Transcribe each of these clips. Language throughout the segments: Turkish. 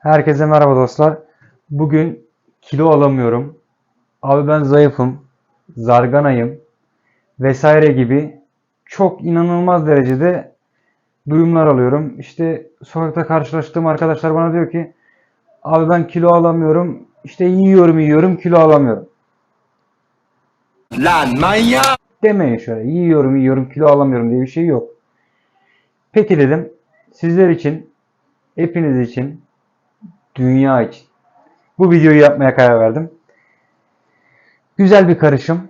Herkese merhaba dostlar. Bugün kilo alamıyorum. Abi ben zayıfım, zarganayım vesaire gibi çok inanılmaz derecede duyumlar alıyorum. İşte sokakta karşılaştığım arkadaşlar bana diyor ki abi ben kilo alamıyorum. İşte yiyorum yiyorum kilo alamıyorum. Lan manyak! Demeyin şöyle yiyorum yiyorum kilo alamıyorum diye bir şey yok. Peki dedim sizler için, hepiniz için, dünya için bu videoyu yapmaya karar verdim. Güzel bir karışım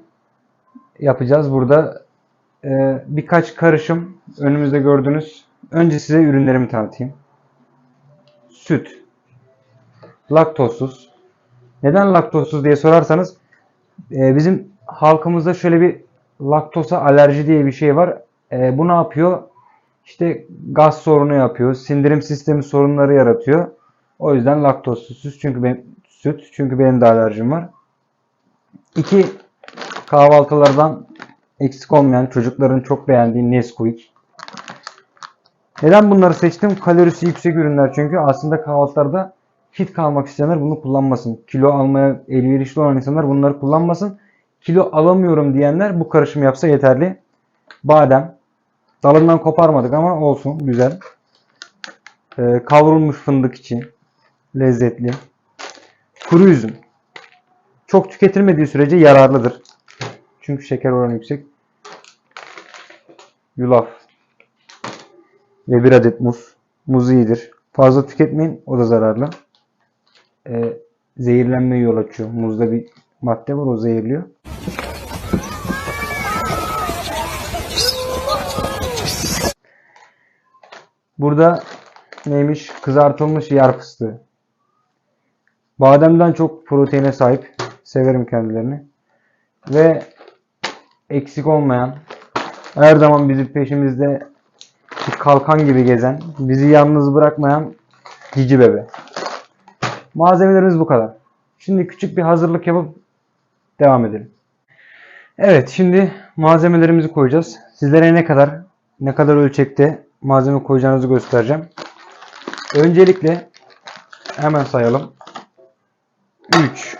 yapacağız burada. Ee, birkaç karışım önümüzde gördüğünüz. Önce size ürünlerimi tanıtayım. Süt. Laktozsuz. Neden laktozsuz diye sorarsanız e, bizim halkımızda şöyle bir laktoza alerji diye bir şey var. E, bu ne yapıyor? İşte gaz sorunu yapıyor. Sindirim sistemi sorunları yaratıyor. O yüzden laktozsuz çünkü ben süt çünkü benim de alerjim var. İki kahvaltılardan eksik olmayan çocukların çok beğendiği Nesquik. Neden bunları seçtim? Kalorisi yüksek ürünler çünkü aslında kahvaltılarda fit kalmak isteyenler bunu kullanmasın. Kilo almaya elverişli olan insanlar bunları kullanmasın. Kilo alamıyorum diyenler bu karışımı yapsa yeterli. Badem. Dalından koparmadık ama olsun güzel. Ee, kavrulmuş fındık için lezzetli. Kuru üzüm. Çok tüketilmediği sürece yararlıdır. Çünkü şeker oranı yüksek. Yulaf. Ve bir adet muz. Muz iyidir. Fazla tüketmeyin. O da zararlı. Ee, zehirlenmeye yol açıyor. Muzda bir madde var o zehirliyor. Burada neymiş? Kızartılmış yer fıstığı. Bademden çok proteine sahip. Severim kendilerini. Ve eksik olmayan, her zaman bizi peşimizde kalkan gibi gezen, bizi yalnız bırakmayan cici bebe. Malzemelerimiz bu kadar. Şimdi küçük bir hazırlık yapıp devam edelim. Evet, şimdi malzemelerimizi koyacağız. Sizlere ne kadar ne kadar ölçekte malzeme koyacağınızı göstereceğim. Öncelikle hemen sayalım. 3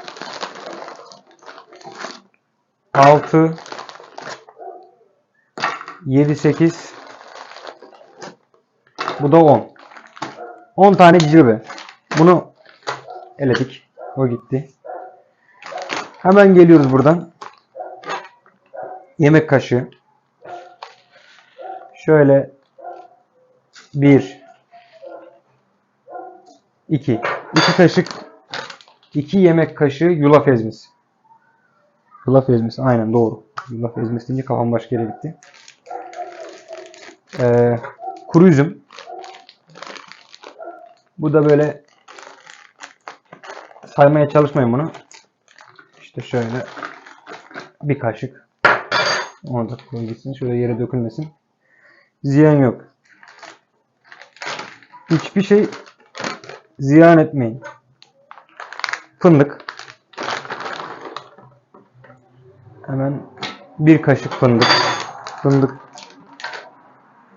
6 7 8 Bu da 10. 10 tane cilve. Bunu eledik. O gitti. Hemen geliyoruz buradan. Yemek kaşığı. Şöyle 1 2 2 kaşık 2 yemek kaşığı yulaf ezmesi. Yulaf ezmesi aynen doğru. Yulaf ezmesi deyince kafam başka yere gitti. Ee, kuru üzüm. Bu da böyle saymaya çalışmayın bunu. İşte şöyle bir kaşık. Onu da koy gitsin. Şöyle yere dökülmesin. Ziyan yok. Hiçbir şey ziyan etmeyin. Fındık. Hemen bir kaşık fındık. Fındık.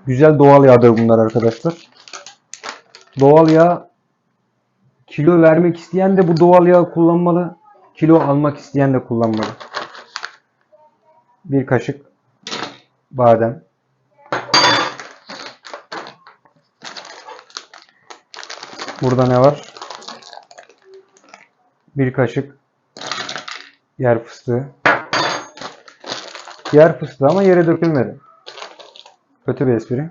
Güzel doğal yağdır bunlar arkadaşlar. Doğal yağ kilo vermek isteyen de bu doğal yağ kullanmalı. Kilo almak isteyen de kullanmalı. Bir kaşık badem. Burada ne var? Bir kaşık yer fıstığı. Yer fıstığı ama yere dökülmedi. Kötü bir espri.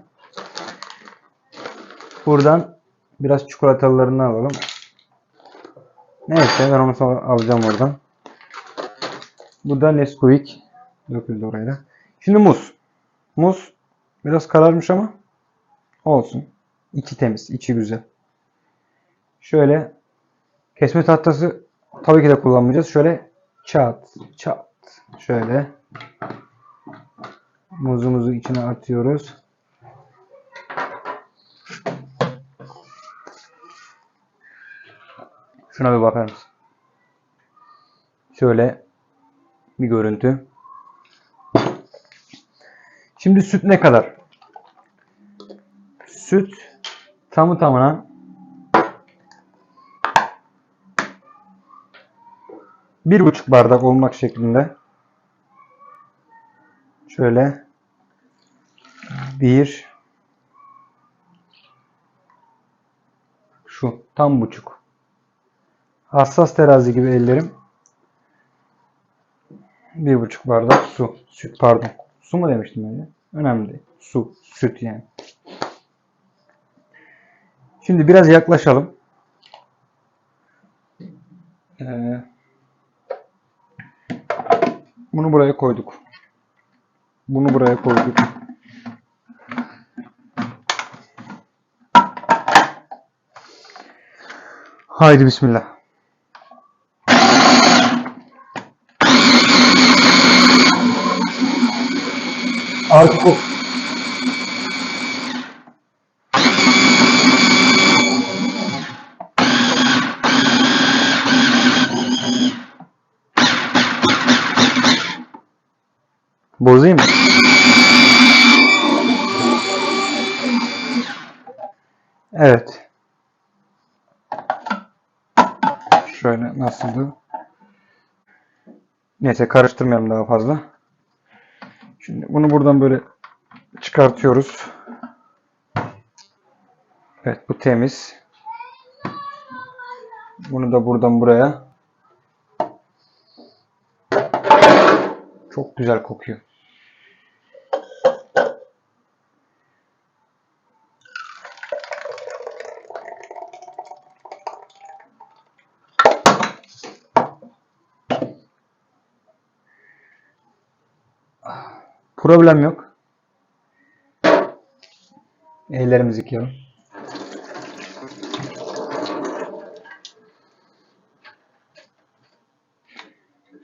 Buradan biraz çikolatalarını alalım. Neyse ben onu alacağım oradan. Bu da Nesquik. Döküldü oraya da. Şimdi muz. Muz biraz kararmış ama olsun. İçi temiz, içi güzel. Şöyle kesme tahtası tabii ki de kullanmayacağız. Şöyle çat çat şöyle muzumuzu içine atıyoruz. Şuna bir bakar mısın? Şöyle bir görüntü. Şimdi süt ne kadar? Süt tamı tamına Bir buçuk bardak olmak şeklinde. Şöyle bir şu tam buçuk. Hassas terazi gibi ellerim. Bir buçuk bardak su. Süt pardon. Su mu demiştim ben ya? Önemli değil. Su. Süt yani. Şimdi biraz yaklaşalım. Ee, bunu buraya koyduk. Bunu buraya koyduk. Haydi bismillah. Artık Bozayım mı? Evet. Şöyle nasıldı? Neyse karıştırmayalım daha fazla. Şimdi bunu buradan böyle çıkartıyoruz. Evet bu temiz. Bunu da buradan buraya. Çok güzel kokuyor. Problem yok. Ellerimizi yıkayalım.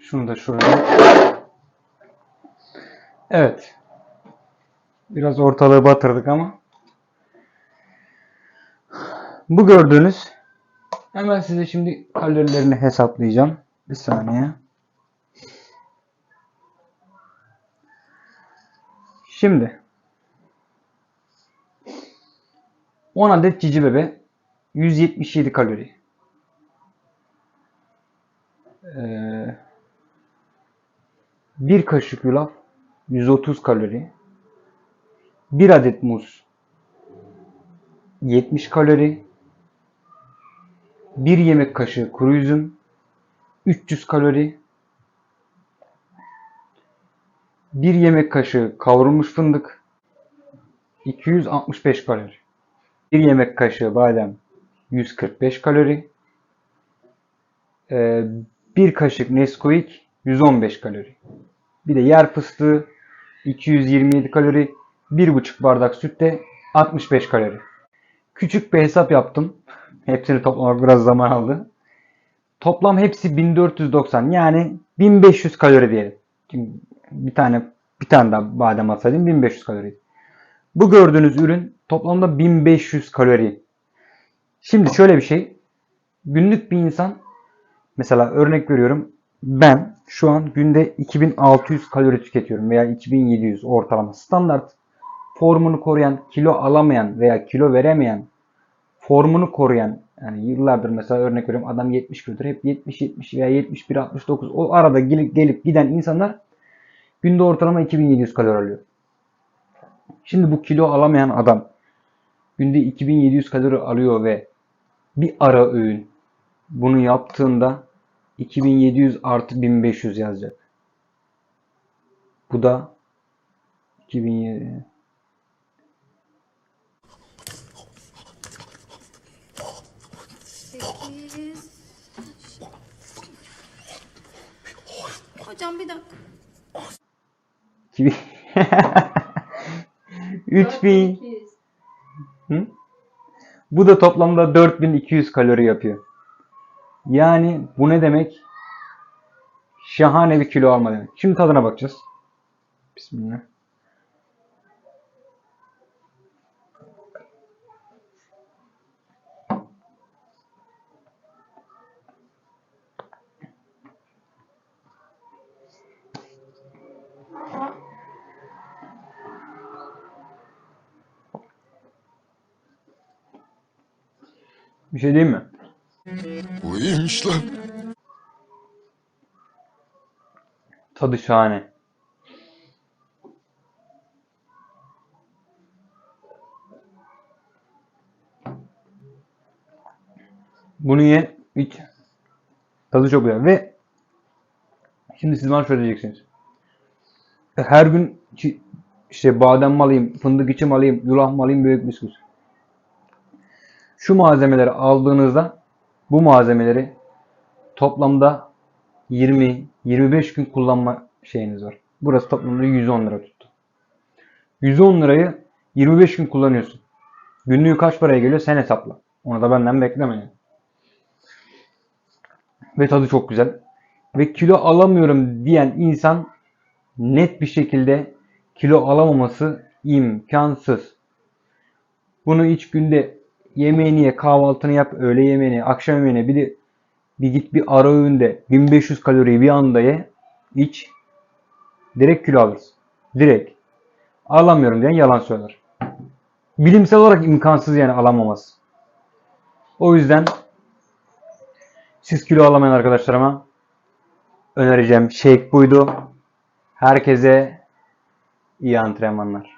Şunu da şuraya. Evet. Biraz ortalığı batırdık ama. Bu gördüğünüz hemen size şimdi kalorilerini hesaplayacağım. Bir saniye. Şimdi 10 adet cici bebe 177 kalori. Ee, bir kaşık yulaf 130 kalori. Bir adet muz 70 kalori. Bir yemek kaşığı kuru üzüm 300 kalori. Bir yemek kaşığı kavrulmuş fındık 265 kalori. Bir yemek kaşığı badem 145 kalori. Ee, bir kaşık Nesquik 115 kalori. Bir de yer fıstığı 227 kalori. Bir buçuk bardak sütte 65 kalori. Küçük bir hesap yaptım. Hepsini toplamak biraz zaman aldı. Toplam hepsi 1490 yani 1500 kalori diyelim. Bir tane bir tane daha badem atsaydım 1500 kalori. Bu gördüğünüz ürün toplamda 1500 kalori. Şimdi şöyle bir şey. Günlük bir insan mesela örnek veriyorum ben şu an günde 2600 kalori tüketiyorum veya 2700 ortalama. Standart formunu koruyan, kilo alamayan veya kilo veremeyen, formunu koruyan yani yıllardır mesela örnek veriyorum adam 70 kilodur. Hep 70 70 veya 71 69 o arada gelip, gelip giden insanlar günde ortalama 2700 kalori alıyor. Şimdi bu kilo alamayan adam günde 2700 kalori alıyor ve bir ara öğün bunu yaptığında 2700 artı 1500 yazacak. Bu da 2007 Sekiz. Hocam bir dakika. 2000 3000 Sekiz. Hı? Bu da toplamda 4200 kalori yapıyor. Yani bu ne demek? Şahane bir kilo alma demek. Şimdi tadına bakacağız. Bismillah. Bir şey diyeyim mi? Bu iyiymiş lan. Tadı şahane. Bunu ye, iç. Tadı çok güzel ve şimdi siz bana şöyle diyeceksiniz. Her gün işte badem mi alayım, fındık içim alayım, yulaf mı alayım, büyük bisküvi. Şu malzemeleri aldığınızda bu malzemeleri toplamda 20-25 gün kullanma şeyiniz var. Burası toplamda 110 lira tuttu. 110 lirayı 25 gün kullanıyorsun. Günlüğü kaç paraya geliyor sen hesapla. Onu da benden bekleme yani. Ve tadı çok güzel. Ve kilo alamıyorum diyen insan net bir şekilde kilo alamaması imkansız. Bunu iç günde yemeğini ye, kahvaltını yap, öğle yemeğini, akşam yemeğini bir de bir git bir ara öğünde 1500 kaloriyi bir anda ye, iç. Direkt kilo alırsın. Direkt. Alamıyorum diyen yalan söyler. Bilimsel olarak imkansız yani alamaması. O yüzden siz kilo alamayan arkadaşlarıma önereceğim shake buydu. Herkese iyi antrenmanlar.